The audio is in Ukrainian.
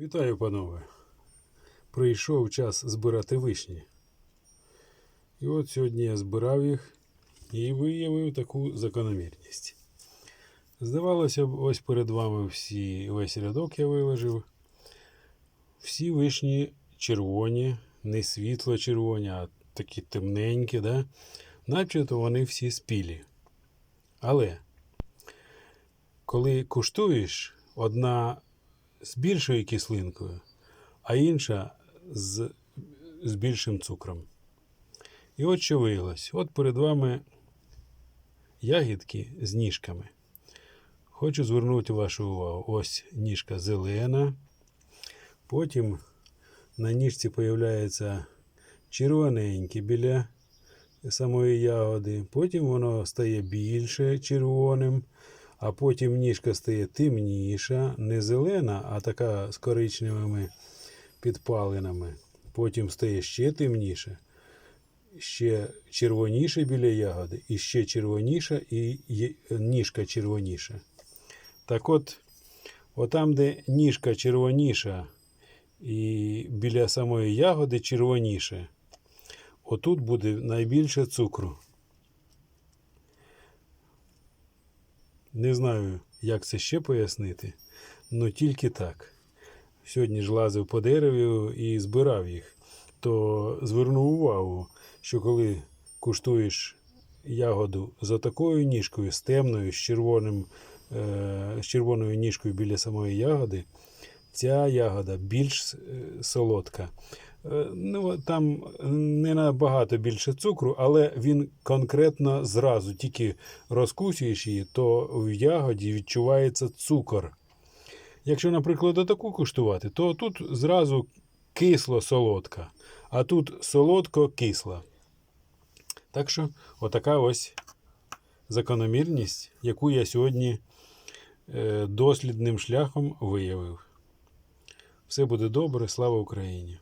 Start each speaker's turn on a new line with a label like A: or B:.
A: Вітаю, панове. Прийшов час збирати вишні. І от сьогодні я збирав їх і виявив таку закономірність. Здавалося б, ось перед вами всі, весь рядок я виложив. Всі вишні червоні, не світло червоні, а такі темненькі, да? начебто вони всі спілі. Але коли куштуєш, одна з більшою кислинкою, а інша з, з більшим цукром. І от що виявилось. От перед вами ягідки з ніжками. Хочу звернути вашу увагу. Ось ніжка зелена. Потім на ніжці появляється червоненьке біля самої ягоди. Потім воно стає більше червоним, а потім ніжка стає темніша, не зелена, а така з коричневими підпалинами. Потім стає ще темніше, ще червоніше біля ягоди, і ще червоніша, і ніжка червоніша. Так от, отам, де ніжка червоніша і біля самої ягоди червоніше, отут буде найбільше цукру. Не знаю, як це ще пояснити, але тільки так. Сьогодні ж лазив по дереві і збирав їх, то звернув увагу, що коли куштуєш ягоду з отакою ніжкою, з темною, з, червоним, е, з червоною ніжкою біля самої ягоди, ця ягода більш е, солодка. Е, Ну, там не набагато більше цукру, але він конкретно зразу, тільки розкусуєш її, то в ягоді відчувається цукор. Якщо, наприклад, отаку куштувати, то тут зразу кисло-солодка, а тут солодко-кисла. Так що, отака ось закономірність, яку я сьогодні е, дослідним шляхом виявив. Все буде добре, слава Україні!